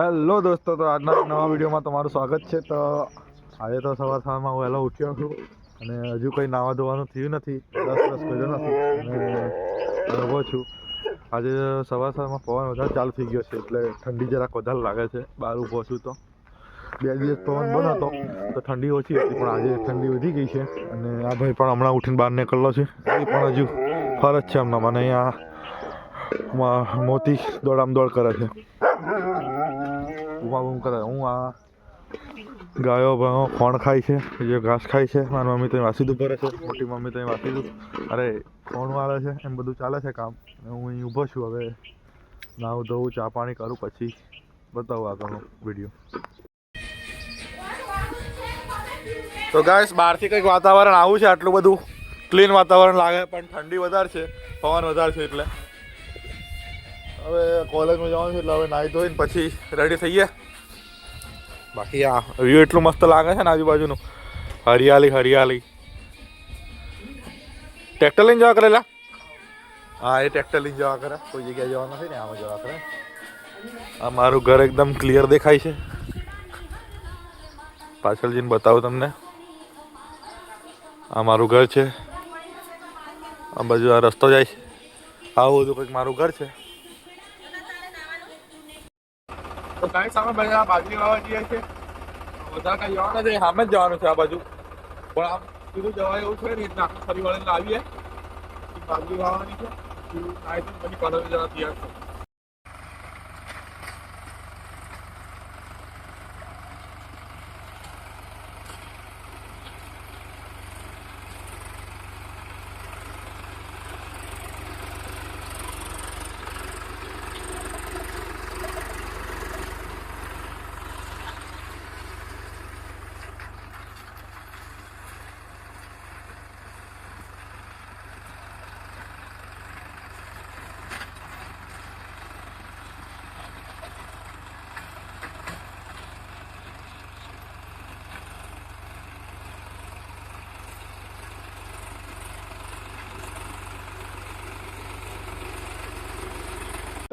Hello દોસ્તો, તો આજના નવા વિડીયોમાં તમારું સ્વાગત છે. તો આજે તો સવાર સવારમાં હું વહેલો ઉઠ્યો છું અને હજુ કંઈ નાવા ધોવાનું થયું નથી. દસ દસ કર્યો નથી અને ઊભો છું. આજે સવાર સવારમાં પવન વધારે ચાલુ થઈ ગયો છે, એટલે ઠંડી જરાક વધારે લાગે છે. બહાર ઊભો છું તો. બે દિવસ પવન બંધ હતો તો ઠંડી ઓછી હતી, પણ આજે ઠંડી વધી ગઈ છે. અને આ ભાઈ પણ હમણાં ઉઠીને બહાર નીકળ્યો છે. એ પણ હજુ ફરજ છે હમણાં. મને અહીંયા મોતી દોડામ દોડ કરે છે. બૂમા બૂમ કરે હું આ ગાયો ભાયો ખોણ ખાય છે? જે ઘાસ ખાય છે, મારી મમ્મી તો વાસીદું ભરે છે. મોટી મમ્મી તો વાસીદું અરે ખોણ વાળે છે, એમ બધું ચાલે છે કામ. હું અહીં ઊભો છું હવે. નાહું, ધોવું, ચા પાણી કરું પછી બતાવું આગળનો વીડિયો. તો ગાઈસ, બહારથી કંઈક વાતાવરણ આવું છે, આટલું બધું. ક્લીન વાતાવરણ લાગે, પણ ઠંડી વધારે છે, પવન વધારે છે એટલે. હવે કોલેજમાં જવાનું છે એટલે હવે નાહી ધોઈને પછી રેડી થઈએ. બાકી આ વ્યૂ એટલું મસ્ત લાગે છે ને આજુબાજુનું. હરિયાળી હરિયાળી. ટ્રેક્ટર લઈને જવા કરેલા? હા, એ ટ્રેક્ટર લઈને જવા કરે. કોઈ જગ્યાએ જવા નથી ને, આમાં જવા કરે. આ મારું ઘર એકદમ ક્લિયર દેખાય છે. પાછળ જઈને બતાવું તમને. આ મારું ઘર છે. આ બાજુ આ રસ્તો જાય છે. આવું બધું કંઈક મારું ઘર છે. તો કાંઈ સામે બધા બાજરી વાવા જઈએ છે વધારે કાંઈ જવાનું નથી સામે જ જવાનું છે આ બાજુ. પણ આમ સીધું જવાય એવું છે ને એટલે ફરી વળીને આવીએ બાજરી વાવવાની છે. પછી કોલેજ જવા છે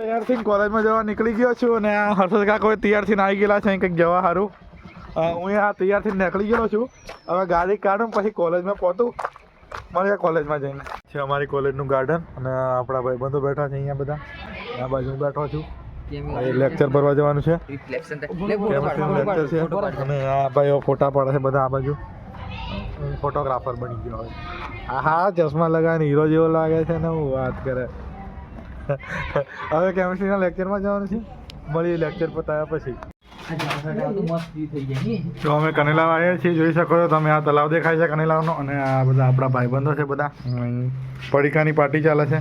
તૈયાર થઈને કોલેજમાં જવા નીકળી ગયો છું અને આ હર્ષદ કાકો તૈયાર થઈને આવી ગયેલા છે કંઈક જવા સારું હું આ તૈયાર થઈને નીકળી ગયો છું. હવે ગાડી કાઢું પછી કોલેજમાં પહોંચું. મળીએ કોલેજમાં જઈને. છે અમારી કોલેજનું ગાર્ડન અને આપણા ભાઈબંધો બેઠા છે અહીંયા બધા. આ બાજુ હું બેઠો છું. લેક્ચર ભરવા જવાનું છે. લેક્ચર છે. અને આ ભાઈઓ ફોટા પાડે છે બધા આ બાજુ. ફોટોગ્રાફર બની ગયો હવે હા ચશ્મા લગાવીને હીરો જેવો લાગે છે ને હું વાત કરે. હવે કેમિસ્ટ્રીના લેક્ચરમાં જવાનું છે? મળીએ લેક્ચર પતાવ્યા પછી. તો અમે કનેલાવ આવ્યા છીએ જોઈ શકો છો તમે આ તલાવ દેખાય છે કનેલાવનો અને આ બધા આપણા ભાઈબંધો છે બધા. પડીકાની પાર્ટી ચાલે છે.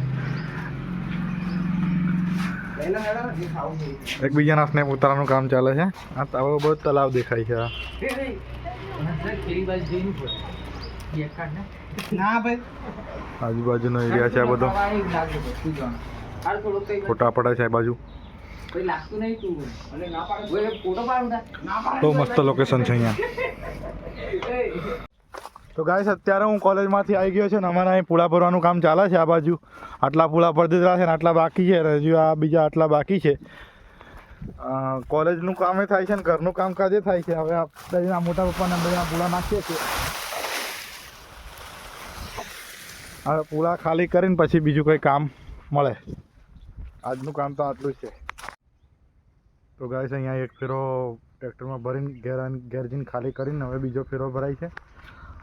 એકબીજાના સ્નેપ ઉતારવાનું કામ ચાલે છે. આ તાવો બહુ તલાવ દેખાય છે. આજુબાજુનો એરિયા છે આ બધો. ફોટા પડે છે આ બાજુ. બહુ મસ્ત લોકેશન છે અહીંયા. તો ગાઈસ અત્યારે હું કોલેજમાંથી આવી ગયો છે ને અમારે અહીં પૂળા ભરવાનું કામ ચાલે છે આ બાજુ. આટલા પૂળા ભરી દીધા છે ને આટલા બાકી છે. હજુ આ બીજા આટલા બાકી છે. કોલેજનું કામે થાય છે ને ઘરનું કામકાજે થાય છે. હવે આપણે આ મોટા પપ્પાને બધા પૂળા નાખીએ છીએ. હવે પૂળા ખાલી કરીને પછી બીજું કંઈ કામ મળે. આજનું કામ તો આટલું જ છે. તો ગાઈસ અહીંયા એક ફેરો ટ્રેક્ટરમાં ભરીને ઘેર આવીને ખાલી કરીને હવે બીજો ફેરો ભરાય છે.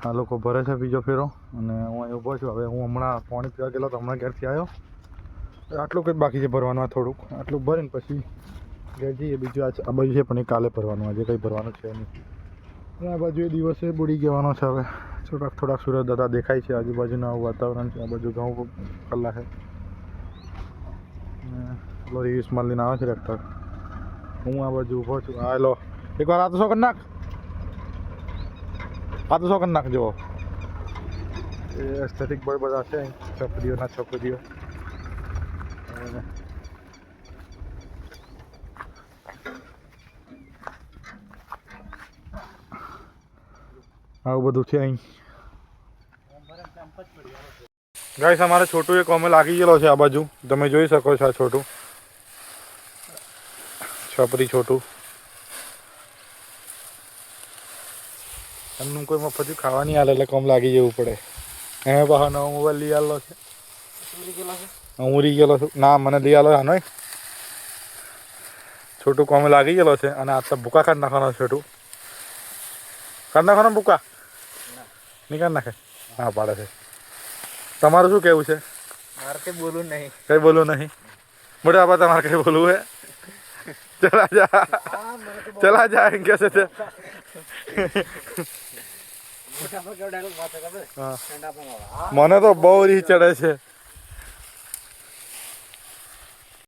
આ લોકો ભરે છે બીજો ફેરો અને હું અહીં ઊભો છું. હવે હું હમણાં પાણી પીવા ગયેલો તો હમણાં ઘેરથી આવ્યો. આટલું કંઈ બાકી છે ભરવાનું થોડુંક. આટલું ભરીને પછી ઘેર જઈએ. બીજું આ બાજુ છે પણ એ કાલે ભરવાનું. આજે કંઈ ભરવાનું છે નહીં. અને આ બાજુ એ દિવસે બુડી જવાનો છે હવે. થોડાક થોડાક સૂરજ દાદા દેખાય છે. આજુબાજુના વાતાવરણ છે. આ બાજુ ઘઉં કલાક છે લોરી ઇસ્માલ આવે છે ટ્રેક્ટર હું આ બાજુ ઊભો છું. હા લો એકવાર આ તો શો કરી નાખ. આ તો શો કરી નાખ, જુઓ. એસ્થેટિક બોય બધા છે, છોકરીઓના છોકરીઓ. આવું બધું છે અહીં. ગાઈસ અમારે છોટું એક અમે લાગી ગયેલો છે આ બાજુ. તમે જોઈ શકો છો આ છોટું. છોપરી છોટું. એમનું કોઈ મફત ખાવાની હાલ એટલે કોમ લાગી જવું પડે. એ પાછો નવો મોબાઈલ લઈ આવેલો છે. હું ઉરી ગયેલો છું. ના મને લઈ આવેલો આનો છોટું કોમ લાગી ગયેલો છે અને આ તો ભૂકા કાઢ નાખવાનો છોટું. કાઢ નાખવાનો ભૂકા? નીકળ નાખે? હા પાડે છે. તમારું શું કેવું છે? મારે કંઈ બોલવું નહીં. કંઈ બોલવું નહીં. બટ આપણે તમારે કંઈ બોલવું હે ચલા जा છે તે. હા. મને તો બહુ રીહ ચડે છે